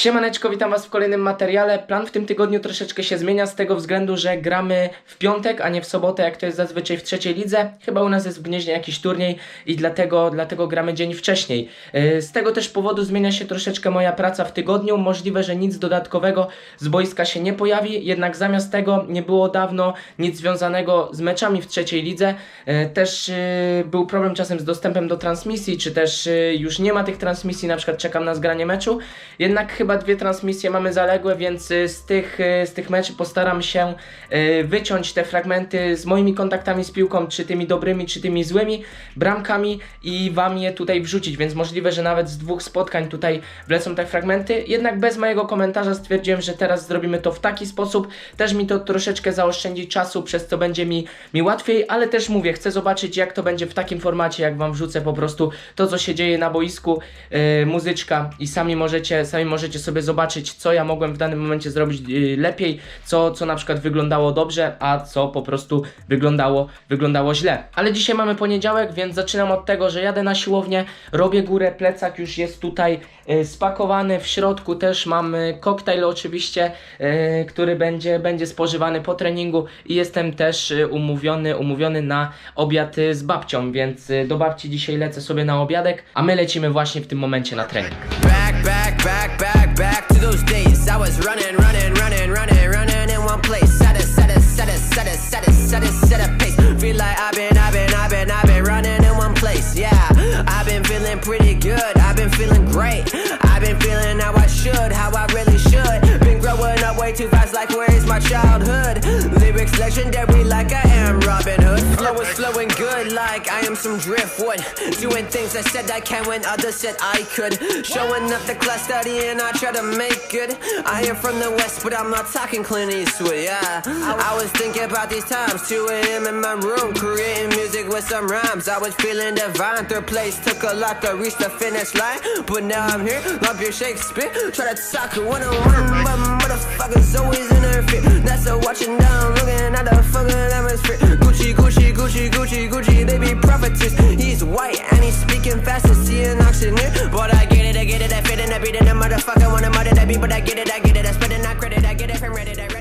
Siemaneczko, witam Was w kolejnym materiale. Plan w tym tygodniu troszeczkę się zmienia z tego względu, że gramy w piątek, a nie w sobotę, jak to jest zazwyczaj w trzeciej lidze. Chyba u nas jest w Gnieźnie jakiś turniej i dlatego, dlatego gramy dzień wcześniej. Yy, Z tego też powodu zmienia się troszeczkę moja praca w tygodniu. Możliwe, że nic dodatkowego z boiska się nie pojawi, jednak zamiast tego nie było dawno nic związanego z meczami w trzeciej lidze. Yy, Też yy, był problem czasem z dostępem do transmisji, czy też już nie ma tych transmisji, na przykład czekam na zgranie meczu. Jednak chyba dwie transmisje mamy zaległe, więc y, z tych, y, z tych meczy postaram się y, wyciąć te fragmenty z moimi kontaktami z piłką, czy tymi dobrymi, czy tymi złymi bramkami i wam je tutaj wrzucić, więc możliwe, że nawet z dwóch spotkań tutaj wlecą te fragmenty. Jednak bez mojego komentarza stwierdziłem, że teraz zrobimy to w taki sposób. Też mi to troszeczkę zaoszczędzi czasu, przez co będzie mi, mi łatwiej, ale też mówię, chcę zobaczyć jak to będzie w takim formacie, jak wam wrzucę po prostu to, co się dzieje na boisku, yy, muzyczka i sami możecie, sami możecie sobie zobaczyć, co ja mogłem w danym momencie zrobić yy, lepiej, co, co na przykład wyglądało dobrze, a co po prostu wyglądało, wyglądało źle. Ale dzisiaj mamy poniedziałek, więc zaczynam od tego, że jadę na siłownię, robię górę, plecak już jest tutaj yy, spakowany, w środku też mam koktajl oczywiście, yy, który będzie, będzie spożywany po treningu i jestem też umówiony, umówiony na obiad z babcią, więc do babci dzisiaj lecę sobie na obiadek, a my lecimy właśnie w tym momencie na trening. Back, back, back, back, back to those days. I was running, running, running, running, running in one place. Set a, set a, set a, set a, set a, set a, set a pace. Feel like I've been, I've been, I've been, I've been running in one place. Yeah, I've been feeling pretty good. I've been feeling great. I've been feeling how I should, how I really should. Been growing up way too fast, like where is my childhood? Legendary, like I am Robin Hood. Flow is flowing good, like I am some driftwood. Doing things I said I can when others said I could. Showing up the class studying, I try to make good. I am from the west, but I'm not talking Clint Eastwood. Yeah, I was thinking about these times, 2 a.m. in my room, creating music with some rhymes. I was feeling divine. Third place took a lot to reach the finish line, but now I'm here. Love your Shakespeare. Try to talk one on one, but motherfuckers always in their feet. That's a watching down, looking at the fucking atmosphere. Gucci, Gucci, Gucci, Gucci, Gucci. They be prophetess. He's white and he's speaking fast as see an auctioneer. But I get it, I get it, I fit in, I beat it, the motherfucker wanna murder that beat, but I get it, I get it, I spit it, not credit, I get it from Reddit, I read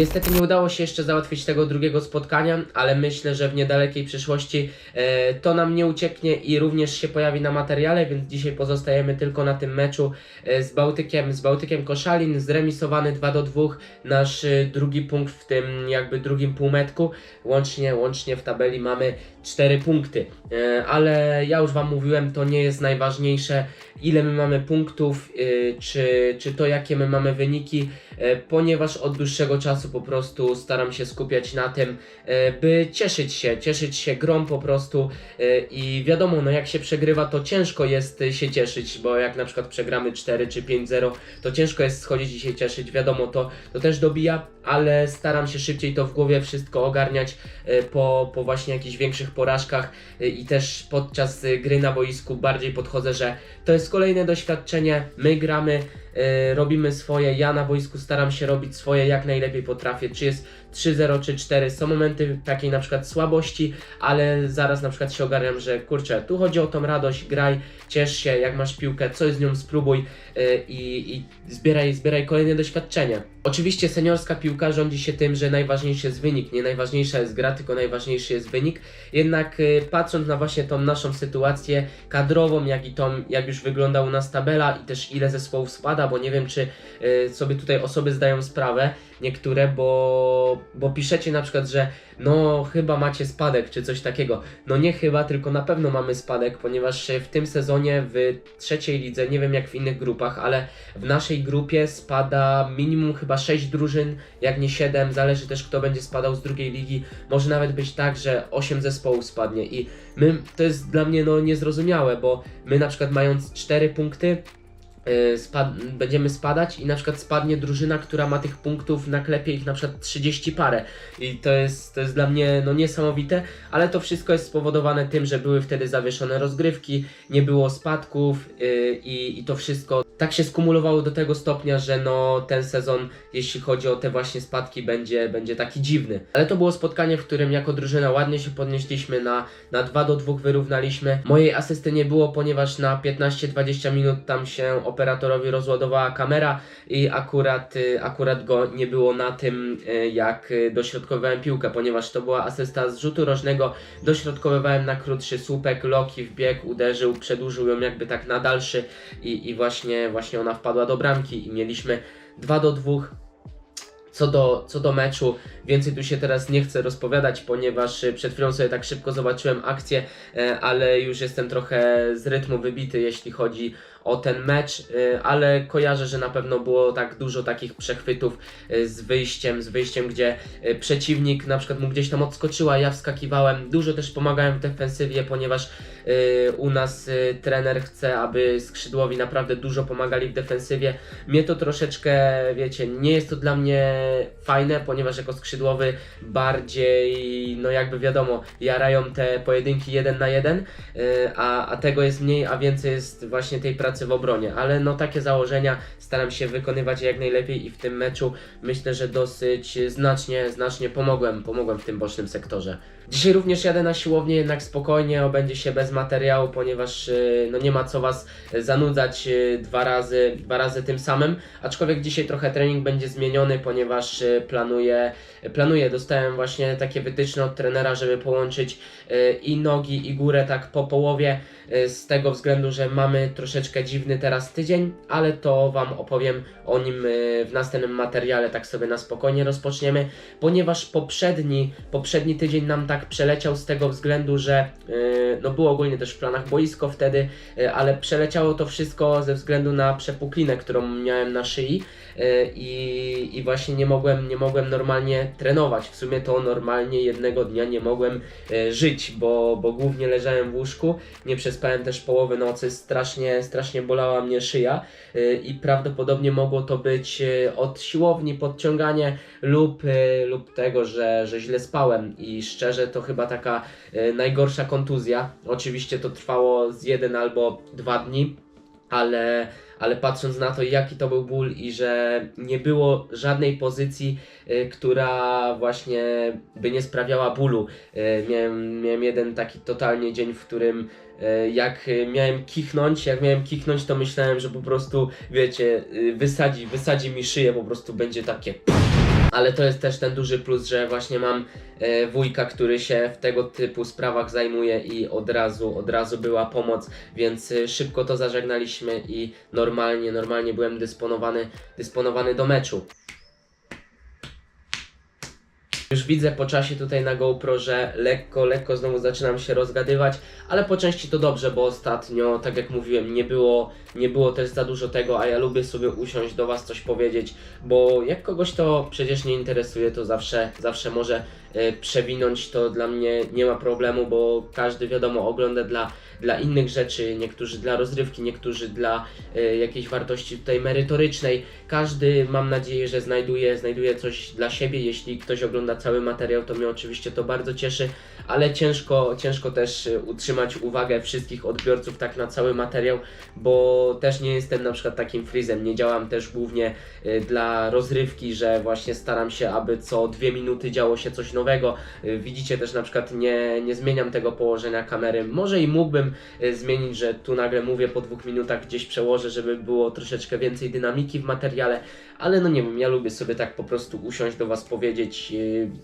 Niestety nie udało się jeszcze załatwić tego drugiego spotkania, ale myślę, że w niedalekiej przyszłości e, to nam nie ucieknie i również się pojawi na materiale, więc dzisiaj pozostajemy tylko na tym meczu e, z Bałtykiem, z Bałtykiem Koszalin, zremisowany 2 do 2, nasz e, drugi punkt w tym jakby drugim półmetku, łącznie, łącznie w tabeli mamy 4 punkty, e, ale ja już Wam mówiłem, to nie jest najważniejsze, ile my mamy punktów, e, czy, czy to jakie my mamy wyniki, ponieważ od dłuższego czasu po prostu staram się skupiać na tym, e, by cieszyć się, cieszyć się grą po prostu e, i wiadomo, no jak się przegrywa, to ciężko jest e, się cieszyć, bo jak na przykład przegramy 4 czy 5-0, to ciężko jest schodzić i się cieszyć, wiadomo, to, to też dobija, ale staram się szybciej to w głowie wszystko ogarniać e, po, po właśnie jakichś większych porażkach e, i też podczas e, gry na boisku bardziej podchodzę, że to jest kolejne doświadczenie, my gramy, e, robimy swoje, ja na boisku staram się robić swoje jak najlepiej potrafię, czy jest 3-0 czy 4, są momenty takiej na przykład słabości, ale zaraz na przykład się ogarniam, że kurczę, tu chodzi o tą radość, graj, ciesz się, jak masz piłkę, coś z nią spróbuj e, i, i zbieraj, zbieraj kolejne doświadczenie. Oczywiście seniorska piłka rządzi się tym, że najważniejszy jest wynik, nie najważniejsza jest gra, tylko najważniejszy jest wynik, jednak e, patrząc na właśnie tą naszą sytuację kadrową, jak i tą, jak już wygląda u nas tabela i też ile zespołów spada, bo nie wiem czy e, sobie tutaj osoby zdają sprawę, niektóre, bo, bo piszecie na przykład, że no chyba macie spadek czy coś takiego. No nie chyba, tylko na pewno mamy spadek, ponieważ w tym sezonie w trzeciej lidze, nie wiem jak w innych grupach, ale w naszej grupie spada minimum chyba 6 drużyn, jak nie 7, zależy też kto będzie spadał z drugiej ligi. Może nawet być tak, że 8 zespołów spadnie i my, to jest dla mnie no niezrozumiałe, bo my na przykład mając 4 punkty, spad, będziemy spadać i na przykład spadnie drużyna, która ma tych punktów, naklepie ich na przykład 30 parę. I to jest, to jest dla mnie no niesamowite, ale to wszystko jest spowodowane tym, że były wtedy zawieszone rozgrywki, nie było spadków yy, i, i to wszystko tak się skumulowało do tego stopnia, że no ten sezon, jeśli chodzi o te właśnie spadki, będzie, będzie taki dziwny. Ale to było spotkanie, w którym jako drużyna ładnie się podnieśliśmy, na, na 2 do 2 wyrównaliśmy. Mojej asysty nie było, ponieważ na 15-20 minut tam się operatorowi rozładowała kamera i akurat, y, akurat go nie było na tym, y, jak y, dośrodkowywałem piłkę, ponieważ to była asysta z rzutu rożnego, dośrodkowywałem na krótszy słupek, Loki wbiegł, uderzył, przedłużył ją jakby tak na dalszy i, i właśnie, właśnie ona wpadła do bramki i mieliśmy 2 do 2. Co do, co do meczu, więcej tu się teraz nie chcę rozpowiadać, ponieważ y, przed chwilą sobie tak szybko zobaczyłem akcję, e, ale już jestem trochę z rytmu wybity, jeśli chodzi o ten mecz, y, ale kojarzę, że na pewno było tak dużo takich przechwytów y, z wyjściem, z wyjściem, gdzie y, przeciwnik na przykład mu gdzieś tam odskoczyła, ja wskakiwałem, dużo też pomagałem w defensywie, ponieważ u nas trener chce, aby skrzydłowi naprawdę dużo pomagali w defensywie. Mnie to troszeczkę, wiecie, nie jest to dla mnie fajne, ponieważ jako skrzydłowy bardziej, no jakby wiadomo, jarają te pojedynki jeden na jeden, a, a tego jest mniej, a więcej jest właśnie tej pracy w obronie, ale no takie założenia staram się wykonywać jak najlepiej i w tym meczu myślę, że dosyć znacznie, znacznie pomogłem, pomogłem w tym bocznym sektorze. Dzisiaj również jadę na siłownię, jednak spokojnie, obędzie się bez materiału, ponieważ y, no nie ma co Was zanudzać y, dwa razy, dwa razy tym samym, aczkolwiek dzisiaj trochę trening będzie zmieniony, ponieważ y, planuję, planuję, dostałem właśnie takie wytyczne od trenera, żeby połączyć i nogi i górę tak po połowie, z tego względu, że mamy troszeczkę dziwny teraz tydzień, ale to Wam opowiem o nim y, w następnym materiale, tak sobie na spokojnie rozpoczniemy, ponieważ poprzedni, poprzedni tydzień nam tak przeleciał z tego względu, że y, no było ogólnie też w planach boisko wtedy, y, ale przeleciało to wszystko ze względu na przepuklinę, którą miałem na szyi i, i właśnie nie mogłem, nie mogłem normalnie trenować. W sumie to normalnie jednego dnia nie mogłem y, żyć, bo, bo głównie leżałem w łóżku, nie przespałem też połowy nocy, strasznie, strasznie bolała mnie szyja y, i prawdopodobnie mogło to być od siłowni, podciąganie lub, lub tego, że, że źle spałem i szczerze to chyba taka najgorsza kontuzja. Oczywiście to trwało z jeden albo dwa dni, ale, ale patrząc na to, jaki to był ból i że nie było żadnej pozycji, y, która właśnie by nie sprawiała bólu. Y, miałem, miałem jeden taki totalnie dzień, w którym y, jak miałem kichnąć, jak miałem kichnąć, to myślałem, że po prostu, wiecie, wysadzi, wysadzi mi szyję, po prostu będzie takie Ale to jest też ten duży plus, że właśnie mam e, wujka, który się w tego typu sprawach zajmuje i od razu, od razu była pomoc, więc e, szybko to zażegnaliśmy i normalnie, normalnie byłem dysponowany, dysponowany do meczu. Już widzę po czasie tutaj na GoPro, że lekko, lekko znowu zaczynam się rozgadywać, ale po części to dobrze, bo ostatnio, tak jak mówiłem, nie było, nie było też za dużo tego, a ja lubię sobie usiąść do Was coś powiedzieć, bo jak kogoś to przecież nie interesuje, to zawsze, zawsze może e, przewinąć, to dla mnie nie ma problemu, bo każdy wiadomo ogląda dla, dla innych rzeczy, niektórzy dla rozrywki, niektórzy dla e, jakiejś wartości tutaj merytorycznej. Każdy mam nadzieję, że znajduje, znajduje coś dla siebie. Jeśli ktoś ogląda cały materiał, to mnie oczywiście to bardzo cieszy, ale ciężko, ciężko też e, utrzymać uwagę wszystkich odbiorców tak na cały materiał, bo też nie jestem na przykład takim frizem. Nie działam też głównie e, dla rozrywki, że właśnie staram się, aby co dwie minuty działo się coś nowego. Widzicie też na przykład nie, nie zmieniam tego położenia kamery. Może i mógłbym e, zmienić, że tu nagle mówię po dwóch minutach gdzieś przełożę, żeby było troszeczkę więcej dynamiki w materiale, ale no nie wiem, ja lubię sobie tak po prostu usiąść do Was powiedzieć e,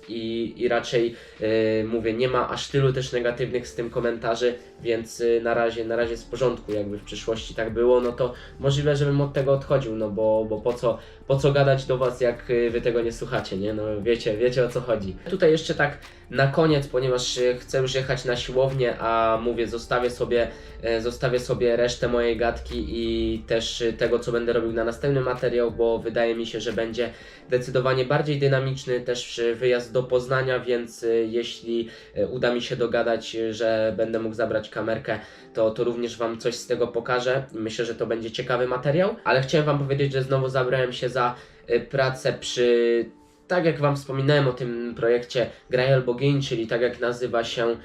i, i raczej e, mówię, nie ma aż tylu też negatywnych z tym komentarzy, więc e, na razie, na razie jest w porządku, jakby w przyszłości tak było, no to możliwe, żebym od tego odchodził, no bo, bo po co, po co gadać do Was, jak Wy tego nie słuchacie, nie? No wiecie, wiecie o co chodzi. Tutaj jeszcze tak na koniec, ponieważ chcę już jechać na siłownię, a mówię, zostawię sobie, e, zostawię sobie resztę mojej gadki i też tego, co będę robił na następny materiał, bo wydaje mi się, że będzie zdecydowanie bardziej dynamiczny też e, wyjazd do Poznania, więc e, jeśli e, uda mi się dogadać, e, że będę mógł zabrać kamerkę, to, to również Wam coś z tego pokażę. Myślę, że to będzie ciekawy materiał, ale chciałem Wam powiedzieć, że znowu zabrałem się za pracę przy tak jak Wam wspominałem o tym projekcie Graj albo Gin, czyli tak jak nazywa się,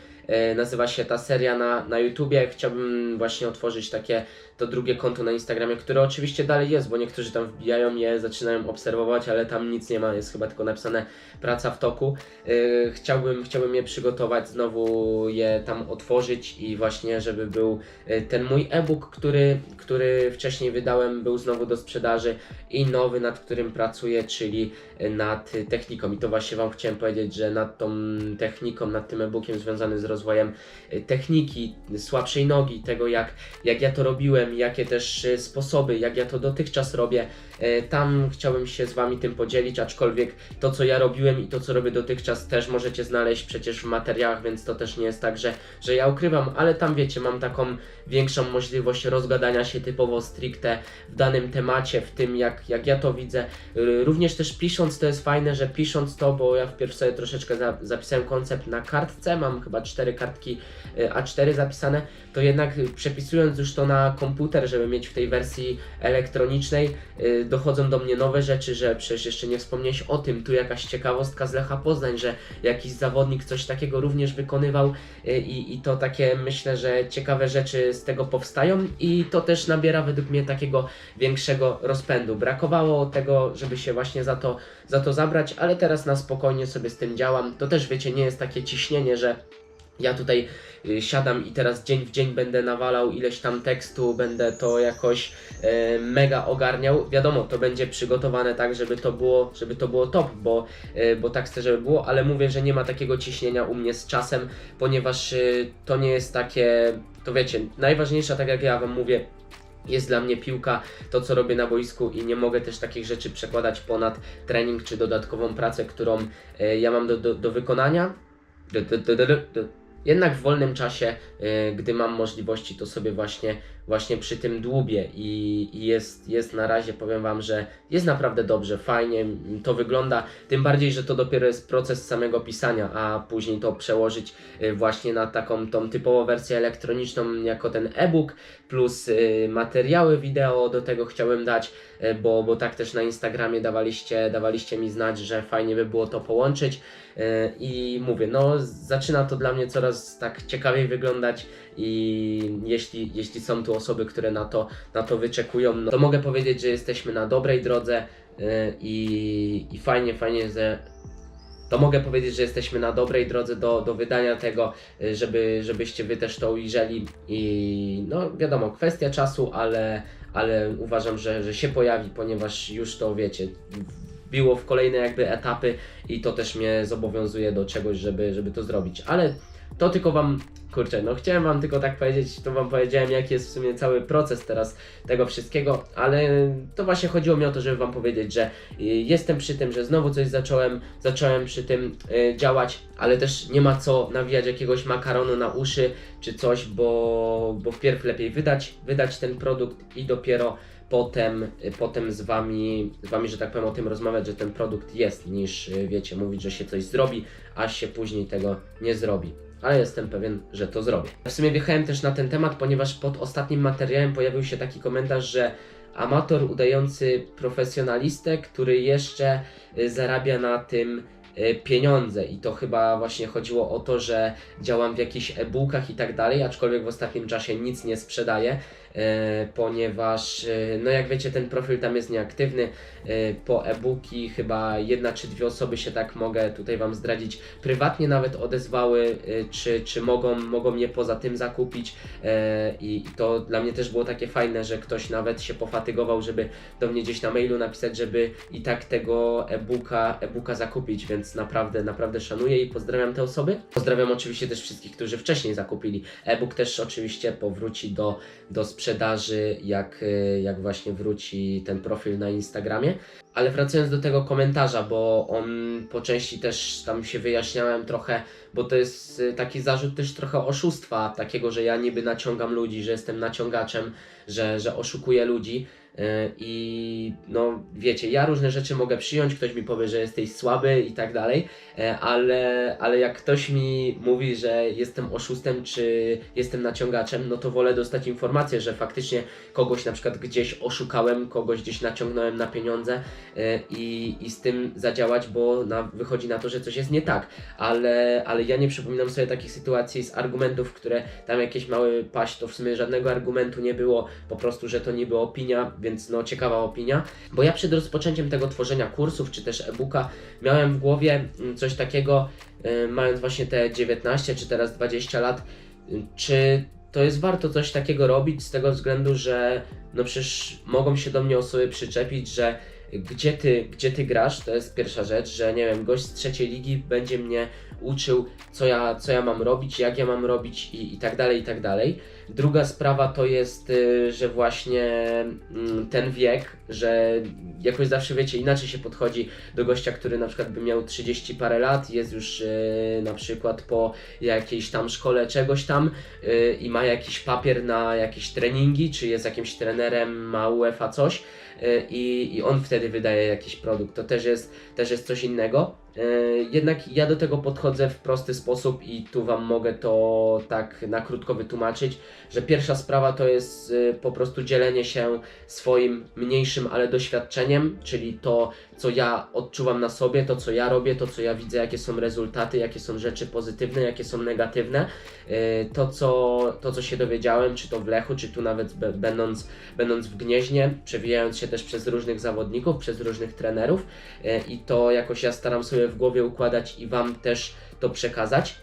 nazywa się ta seria na, na YouTubie, chciałbym właśnie otworzyć takie to drugie konto na Instagramie, które oczywiście dalej jest, bo niektórzy tam wbijają je, zaczynają obserwować, ale tam nic nie ma, jest chyba tylko napisane praca w toku. E, chciałbym, chciałbym je przygotować, znowu je tam otworzyć i właśnie, żeby był e, ten mój e-book, który, który wcześniej wydałem, był znowu do sprzedaży i nowy, nad którym pracuję, czyli nad techniką. I to właśnie Wam chciałem powiedzieć, że nad tą techniką, nad tym e-bookiem związanym z rozwojem e, techniki, słabszej nogi, tego jak, jak ja to robiłem, jakie też e, sposoby, jak ja to dotychczas robię. E, Tam chciałbym się z Wami tym podzielić, aczkolwiek to, co ja robiłem i to, co robię dotychczas, też możecie znaleźć przecież w materiałach, więc to też nie jest tak, że, że ja ukrywam, ale tam wiecie, mam taką większą możliwość rozgadania się typowo stricte w danym temacie, w tym jak, jak ja to widzę. Y, Również też pisząc to jest fajne, że pisząc to, bo ja wpierw sobie troszeczkę za, zapisałem koncept na kartce, mam chyba cztery kartki y, A4 zapisane, to jednak przepisując już to na komputer, żeby mieć w tej wersji elektronicznej, dochodzą do mnie nowe rzeczy, że przecież jeszcze nie wspomniałeś o tym, tu jakaś ciekawostka z Lecha Poznań, że jakiś zawodnik coś takiego również wykonywał y, i, i to takie myślę, że ciekawe rzeczy z tego powstają i to też nabiera według mnie takiego większego rozpędu. Brakowało tego, żeby się właśnie za to, za to zabrać, ale teraz na spokojnie sobie z tym działam. To też wiecie, nie jest takie ciśnienie, że ja tutaj y, siadam i teraz dzień w dzień będę nawalał ileś tam tekstu, będę to jakoś e, mega ogarniał. Wiadomo, to będzie przygotowane tak, żeby to było, żeby to było top, bo, e, bo tak chcę, żeby było, ale mówię, że nie ma takiego ciśnienia u mnie z czasem, ponieważ e, to nie jest takie, to wiecie, najważniejsza, tak jak ja Wam mówię, jest dla mnie piłka, to co robię na boisku i nie mogę też takich rzeczy przekładać ponad trening czy dodatkową pracę, którą e, ja mam do, do, do wykonania. Jednak w wolnym czasie, e, gdy mam możliwości, to sobie właśnie, właśnie przy tym dłubię i, i jest, jest na razie, powiem Wam, że jest naprawdę dobrze, fajnie to wygląda, tym bardziej, że to dopiero jest proces samego pisania, a później to przełożyć e, właśnie na taką tą typową wersję elektroniczną jako ten e-book plus e, materiały wideo do tego chciałem dać, e, bo, bo tak też na Instagramie dawaliście, dawaliście mi znać, że fajnie by było to połączyć i mówię, no zaczyna to dla mnie coraz tak ciekawiej wyglądać i jeśli, jeśli są tu osoby, które na to, na to wyczekują, no to mogę powiedzieć, że jesteśmy na dobrej drodze e, i, i fajnie, fajnie, że to mogę powiedzieć, że jesteśmy na dobrej drodze do, do wydania tego, y, żeby, żebyście wy też to ujrzeli i no wiadomo, kwestia czasu, ale, ale uważam, że, że się pojawi, ponieważ już to wiecie, wbiło w kolejne jakby etapy i to też mnie zobowiązuje do czegoś, żeby, żeby to zrobić. Ale to tylko wam, kurczę, no chciałem wam tylko tak powiedzieć, to wam powiedziałem jaki jest w sumie cały proces teraz tego wszystkiego, ale to właśnie chodziło mi o to, żeby wam powiedzieć, że y, jestem przy tym, że znowu coś zacząłem, zacząłem przy tym y, działać, ale też nie ma co nawijać jakiegoś makaronu na uszy czy coś, bo, bo wpierw lepiej wydać, wydać ten produkt i dopiero potem, potem z wami, z wami, że tak powiem, o tym rozmawiać, że ten produkt jest, niż y, wiecie, mówić, że się coś zrobi, a się później tego nie zrobi. Ale jestem pewien, że to zrobię. W sumie wjechałem też na ten temat, ponieważ pod ostatnim materiałem pojawił się taki komentarz, że amator udający profesjonalistę, który jeszcze y, zarabia na tym y, pieniądze i to chyba właśnie chodziło o to, że działam w jakichś e-bookach i tak dalej, aczkolwiek w ostatnim czasie nic nie sprzedaję, ponieważ e, no jak wiecie ten profil tam jest nieaktywny, e, po e-booki chyba jedna czy dwie osoby się tak mogę tutaj Wam zdradzić, prywatnie nawet odezwały, e, czy, czy mogą, mogą mnie poza tym zakupić e, i to dla mnie też było takie fajne, że ktoś nawet się pofatygował, żeby do mnie gdzieś na mailu napisać, żeby i tak tego e-booka, e-booka zakupić, więc naprawdę, naprawdę szanuję i pozdrawiam te osoby. Pozdrawiam oczywiście też wszystkich, którzy wcześniej zakupili. E-book też oczywiście powróci do, do sprzedaży, jak, y, jak właśnie wróci ten profil na Instagramie. Ale wracając do tego komentarza, bo on po części też tam się wyjaśniałem trochę, bo to jest y, taki zarzut też trochę oszustwa, takiego, że ja niby naciągam ludzi, że jestem naciągaczem, że, że oszukuję ludzi. Y, I no wiecie, ja różne rzeczy mogę przyjąć, ktoś mi powie, że jesteś słaby i tak dalej, e, ale, ale jak ktoś mi mówi, że jestem oszustem czy jestem naciągaczem, no to wolę dostać informację, że faktycznie kogoś na przykład gdzieś oszukałem, kogoś gdzieś naciągnąłem na pieniądze e, i, i z tym zadziałać, bo na, wychodzi na to, że coś jest nie tak, ale, ale ja nie przypominam sobie takich sytuacji z argumentów, które tam jakieś małe paść, to w sumie żadnego argumentu nie było, po prostu, że to niby opinia, więc no ciekawa opinia, bo ja przed rozpoczęciem tego tworzenia kursów, czy też e-booka, miałem w głowie mm, coś takiego, y, mając właśnie te 19 czy teraz 20 lat, y, czy to jest warto coś takiego robić z tego względu, że no przecież mogą się do mnie osoby przyczepić, że gdzie ty, gdzie ty grasz, to jest pierwsza rzecz, że nie wiem, gość z trzeciej ligi będzie mnie uczył, co ja, co ja mam robić, jak ja mam robić i, i tak dalej, i tak dalej. Druga sprawa to jest, y, że właśnie mm, ten wiek, że jakoś zawsze wiecie, inaczej się podchodzi do gościa, który na przykład by miał 30 parę lat, jest już y, na przykład po jakiejś tam szkole czegoś tam y, i ma jakiś papier na jakieś treningi, czy jest jakimś trenerem, ma UEFA coś i, i on wtedy wydaje jakiś produkt. To też jest, też jest coś innego. Y, Jednak ja do tego podchodzę w prosty sposób i tu Wam mogę to tak na krótko wytłumaczyć, że pierwsza sprawa to jest y, po prostu dzielenie się swoim mniejszym, ale doświadczeniem, czyli to, co ja odczuwam na sobie, to, co ja robię, to, co ja widzę, jakie są rezultaty, jakie są rzeczy pozytywne, jakie są negatywne. Y, To, co, to, co się dowiedziałem, czy to w Lechu, czy tu nawet będąc, będąc w Gnieźnie, przewijając się też przez różnych zawodników, przez różnych trenerów y, i to jakoś ja staram sobie w głowie układać i Wam też to przekazać.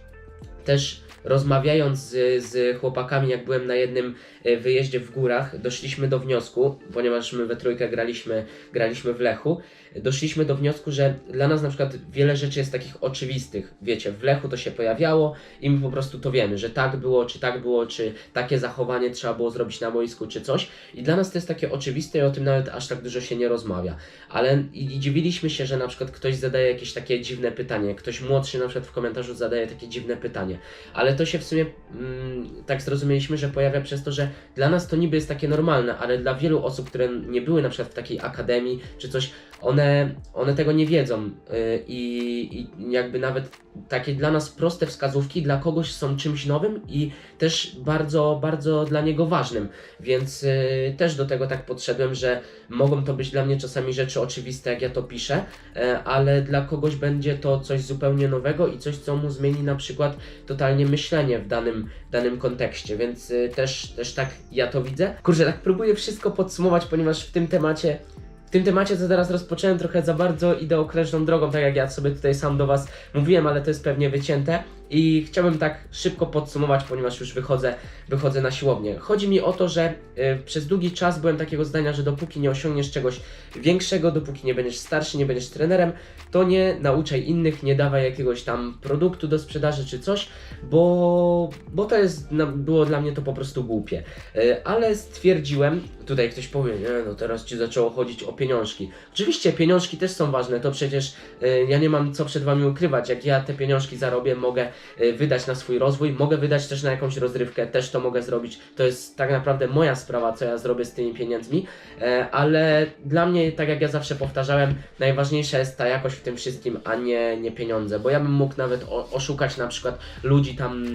Też rozmawiając z, z chłopakami, jak byłem na jednym wyjeździe w górach, doszliśmy do wniosku, ponieważ my we trójkę graliśmy, graliśmy w Lechu, doszliśmy do wniosku, że dla nas na przykład wiele rzeczy jest takich oczywistych. Wiecie, w Lechu to się pojawiało i my po prostu to wiemy, że tak było, czy tak było, czy takie zachowanie trzeba było zrobić na boisku, czy coś. I dla nas to jest takie oczywiste i o tym nawet aż tak dużo się nie rozmawia. Ale i, i dziwiliśmy się, że na przykład ktoś zadaje jakieś takie dziwne pytanie, ktoś młodszy na przykład w komentarzu zadaje takie dziwne pytanie. Ale to się w sumie mm, tak zrozumieliśmy, że pojawia przez to, że dla nas to niby jest takie normalne, ale dla wielu osób, które nie były na przykład w takiej akademii czy coś, one, one tego nie wiedzą. Yy, i, jakby nawet takie dla nas proste wskazówki dla kogoś są czymś nowym i też bardzo, bardzo dla niego ważnym, więc yy, też do tego tak podszedłem, że mogą to być dla mnie czasami rzeczy oczywiste, jak ja to piszę, e, ale dla kogoś będzie to coś zupełnie nowego i coś, co mu zmieni na przykład totalnie myślenie w danym, danym kontekście, więc y, też, też tak ja to widzę. Kurczę, tak próbuję wszystko podsumować, ponieważ w tym temacie w tym temacie, co teraz rozpocząłem, trochę za bardzo idę okrężną drogą, tak jak ja sobie tutaj sam do Was mówiłem, ale to jest pewnie wycięte. I chciałbym tak szybko podsumować, ponieważ już wychodzę, wychodzę na siłownię. Chodzi mi o to, że y, przez długi czas byłem takiego zdania, że dopóki nie osiągniesz czegoś większego, dopóki nie będziesz starszy, nie będziesz trenerem, to nie nauczaj innych, nie dawaj jakiegoś tam produktu do sprzedaży czy coś, bo, bo to jest, było dla mnie to po prostu głupie. Y, Ale stwierdziłem, tutaj ktoś powie, nie, no teraz ci zaczęło chodzić o pieniążki. Oczywiście pieniążki też są ważne, to przecież y, ja nie mam co przed wami ukrywać. Jak ja te pieniążki zarobię, mogę wydać na swój rozwój, mogę wydać też na jakąś rozrywkę, też to mogę zrobić. To jest tak naprawdę moja sprawa, co ja zrobię z tymi pieniędzmi, e, ale dla mnie, tak jak ja zawsze powtarzałem, najważniejsza jest ta jakość w tym wszystkim, a nie, nie pieniądze, bo ja bym mógł nawet oszukać na przykład ludzi tam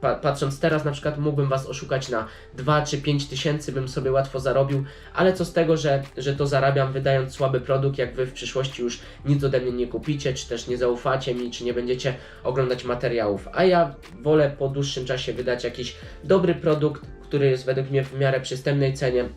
pa, patrząc teraz na przykład mógłbym Was oszukać na 2 czy 5 tysięcy, bym sobie łatwo zarobił, ale co z tego, że, że to zarabiam wydając słaby produkt, jak Wy w przyszłości już nic ode mnie nie kupicie, czy też nie zaufacie mi, czy nie będziecie oglądać materiałów, a ja wolę po dłuższym czasie wydać jakiś dobry produkt, który jest według mnie w miarę przystępnej cenie,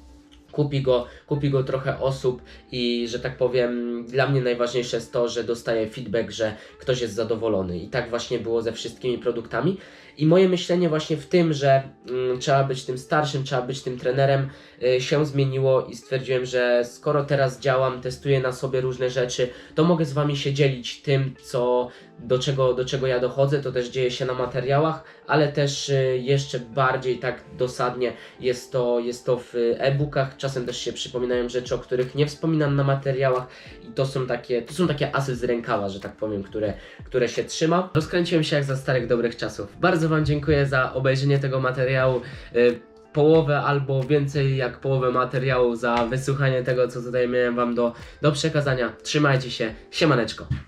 kupi go, kupi go trochę osób i że tak powiem, dla mnie najważniejsze jest to, że dostaję feedback, że ktoś jest zadowolony. I tak właśnie było ze wszystkimi produktami. I moje myślenie właśnie w tym, że mm, trzeba być tym starszym, trzeba być tym trenerem, y, się zmieniło i stwierdziłem, że skoro teraz działam, testuję na sobie różne rzeczy, to mogę z wami się dzielić tym, co, do, czego, do czego ja dochodzę. To też dzieje się na materiałach, ale też y, jeszcze bardziej tak dosadnie jest to, jest to w e-bookach. Czasem też się przypominają rzeczy, o których nie wspominam na materiałach i to są takie, to są takie asy z rękawa, że tak powiem, które, które się trzyma. Rozkręciłem się jak za starych dobrych czasów. Bardzo Wam dziękuję za obejrzenie tego materiału. Y, Połowę albo więcej jak połowę materiału za wysłuchanie tego, co tutaj miałem Wam do, do przekazania. Trzymajcie się, siemaneczko.